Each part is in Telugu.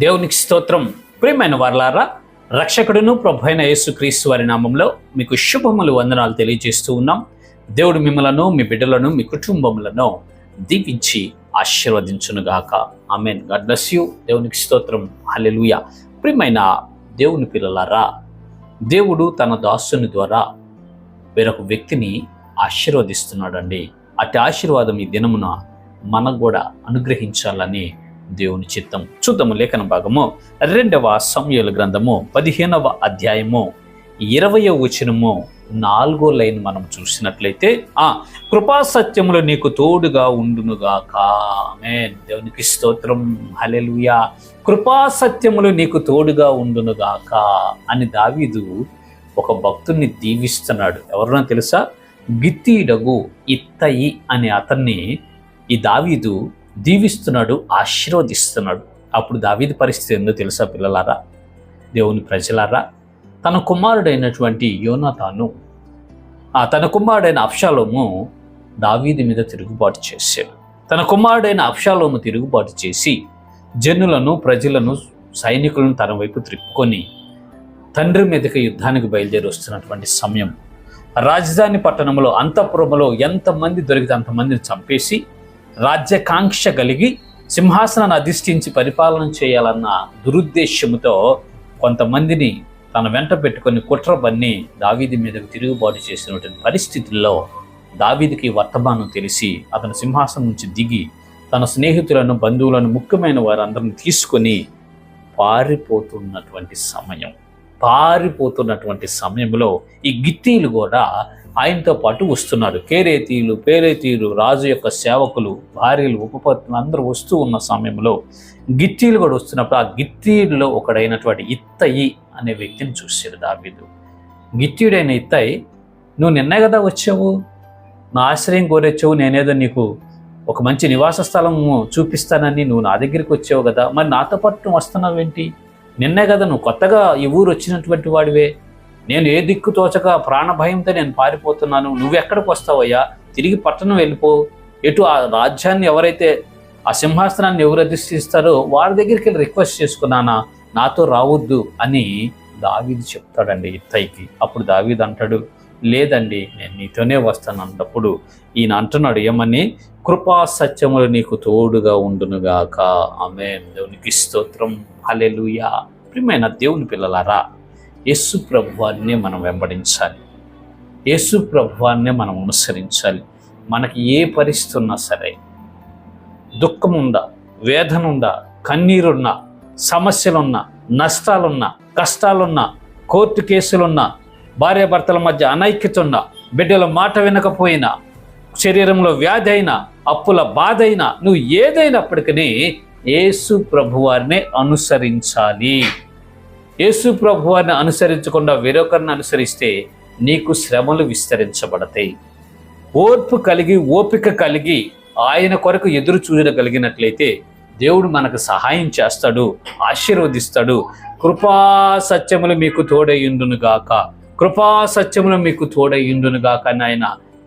దేవునికి స్తోత్రం. ప్రియమైన వారలారా రక్షకుడును ప్రభు అయిన యేసుక్రీస్తు వారి నామంలో మీకు శుభములు వందనాలు తెలియజేస్తూ ఉన్నాం. దేవుడు మిమ్మలను మీ బిడ్డలను మీ కుటుంబములను దీపించి ఆశీర్వదించునుగాక ఆమెన్. God bless you. దేవునికి స్తోత్రం. హలెలుయ ప్రియమైన దేవుని పిల్లలారా దేవుడు తన దాసుని ద్వారా వేరొక వ్యక్తిని ఆశీర్వదిస్తున్నాడండి. అటు ఆశీర్వాదం ఈ దినమున మనకు కూడా అనుగ్రహించాలని దేవుని చిత్తం. చూద్దాము లేఖన భాగము రెండవ సమయల గ్రంథము పదిహేనవ అధ్యాయము ఇరవయో వచనము నాలుగో లైన్ మనం చూసినట్లయితే ఆ కృపా సత్యములు నీకు తోడుగా ఉండునుగాక. ఆమేన్. దేవునికి స్తోత్రం. హలెలుయా కృపా సత్యములు నీకు తోడుగా ఉండునుగాక అని దావీదు ఒక భక్తుణ్ణి దీవిస్తున్నాడు. ఎవరన్నా తెలుసా? గిత్తీడగు ఇత్తయి అనే అతన్ని ఈ దావీదు దీవిస్తున్నాడు ఆశీర్వదిస్తున్నాడు. అప్పుడు దావీది పరిస్థితి ఏందో తెలుసా పిల్లలారా? దేవుని ప్రజలారా తన కుమారుడైనటువంటి యోనాతాను ఆ తన కుమారుడైన అప్షాలోము దావీది మీద తిరుగుబాటు చేశాడు. తన కుమారుడైన అప్షాలోము తిరుగుబాటు చేసి జనులను ప్రజలను సైనికులను తన వైపు త్రిప్పుకొని తండ్రి మీదకి యుద్ధానికి బయలుదేరి వస్తున్నటువంటి సమయం. రాజధాని పట్టణంలో అంతఃపురంలో ఎంతమంది దొరికితే అంతమందిని చంపేసి రాజ్యకాంక్ష కలిగి సింహాసనాన్ని అధిష్ఠించి పరిపాలన చేయాలన్న దురుద్దేశ్యముతో కొంతమందిని తన వెంట పెట్టుకొని కుట్ర బన్ని దావీది మీదకు తిరుగుబాటు చేసినటువంటి పరిస్థితుల్లో దావీదికి వర్తమానం తెలిసి అతను సింహాసనం నుంచి దిగి తన స్నేహితులను బంధువులను ముఖ్యమైన వారందరిని తీసుకొని పారిపోతున్నటువంటి సమయం. పారిపోతున్నటువంటి సమయంలో ఈ గిత్తీలు కూడా ఆయనతో పాటు వస్తున్నారు. కేరేతీయులు పేరేతీయులు రాజు యొక్క సేవకులు భార్యలు ఉపపత్తులు అందరూ వస్తూ ఉన్న సమయంలో గిత్తీలు కూడా వస్తున్నప్పుడు ఆ గిత్తీయుల్లో ఒకడైనటువంటి ఇత్తయి అనే వ్యక్తిని చూశాడు దావీదు. గిత్తీయుడైన ఇత్తయి నువ్వు నిన్నే కదా వచ్చావు? నా ఆశ్రయం కోరొచ్చావు. నేనేదో నీకు ఒక మంచి నివాస స్థలము చూపిస్తానని నువ్వు నా దగ్గరికి వచ్చావు కదా. మరి నాతో పాటు నువ్వు వస్తున్నావేంటి? నిన్నే కదా నువ్వు కొత్తగా ఈ ఊరు వచ్చినటువంటి వాడివే. నేను ఏ దిక్కు తోచక ప్రాణభయంతో నేను పారిపోతున్నాను? నువ్వు ఎక్కడికి వస్తావయ్యా? తిరిగి పట్టణం వెళ్ళిపో. ఎటు ఆ రాజ్యాన్ని ఎవరైతే ఆ సింహాసనాన్ని ఎవరు అధిష్ఠిస్తారో వారి దగ్గరికి వెళ్ళి రిక్వెస్ట్ చేసుకున్నానా నాతో రావద్దు అని దావీది చెప్తాడండి ఇత్తయ్యకి అప్పుడు దావీద్ అంటాడు లేదండి నేను నీతోనే వస్తాను అన్నప్పుడు ఈయన అంటున్నాడు ఏమని? కృపా సత్యములు నీకు తోడుగా ఉండునుగాక ఆమె దేవునికి స్తోత్రం. హలెలుయా ప్రియమైన దేవుని పిల్లలారా యేసు ప్రభువాన్నే మనం వెంబడించాలి. యేసు ప్రభువాన్నే మనం అనుసరించాలి. మనకి ఏ పరిస్థితి ఉన్నా సరే దుఃఖం ఉందా వేదన ఉందా కన్నీరున్నా సమస్యలున్నా నష్టాలున్నా కష్టాలున్నా కోర్టు కేసులున్నా భార్యాభర్తల మధ్య అనైక్యత ఉన్నా బిడ్డల మాట వినకపోయినా శరీరంలో వ్యాధి అయినా అప్పుల బాధ అయినా నువ్వు ఏదైనప్పటికీ యేసు ప్రభువారిని అనుసరించాలి. యేసు ప్రభువాన్ని అనుసరించకుండా వేరొకరిని అనుసరిస్తే నీకు శ్రమలు విస్తరించబడతాయి. ఓర్పు కలిగి ఓపిక కలిగి ఆయన కొరకు ఎదురు చూడగలిగినట్లయితే దేవుడు మనకు సహాయం చేస్తాడు ఆశీర్వదిస్తాడు. కృపా సత్యములు మీకు తోడయ్యుండును గాక కృపా సత్యములు మీకు తోడయ్యుండును గాక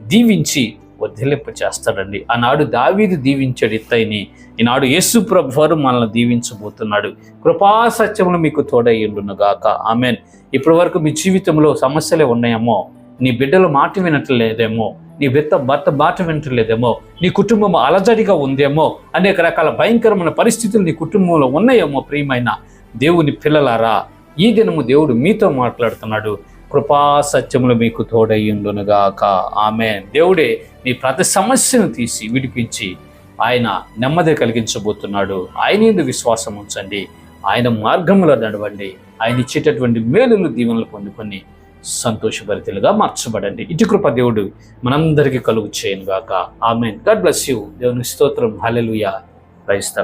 దీవించి వదిలింప చేస్తాడండి. ఆనాడు దావీది దీవించాడు ఇత్తయిని ఈనాడు యేసు ప్రభువారు మనల్ని దీవించబోతున్నాడు. కృపాసత్యములు మీకు తోడయ్యుండును గాక. ఆమెన్. ఇప్పటి వరకు మీ జీవితంలో సమస్యలే ఉన్నాయేమో? నీ బిడ్డలు మాట వినట్లేదేమో? నీ భర్త భర్త బాట వినట్లేదేమో? నీ కుటుంబం అలజడిగా ఉందేమో? అనేక రకాల భయంకరమైన పరిస్థితులు నీ కుటుంబంలో ఉన్నాయేమో ప్రియమైన దేవుని పిల్లలారా? ఈ దినము దేవుడు మీతో మాట్లాడుతున్నాడు. కృపా సత్యములు మీకు తోడయ్యుండునుగాక. ఆమె దేవుడే మీ ప్రతి సమస్యను తీసి విడిపించి ఆయన నెమ్మది కలిగించబోతున్నాడు. ఆయన ఎందు విశ్వాసం ఉంచండి. ఆయన మార్గంలో నడవండి. ఆయన ఇచ్చేటటువంటి మేలులు దీవెనలు పొందుకొని సంతోషభరితులుగా మార్చబడండి. ఇటు కృప దేవుడు మనందరికీ కలుగు చేయను గాక ఆమెన్. God bless you. దేవుని స్తోత్రం. Hallelujah price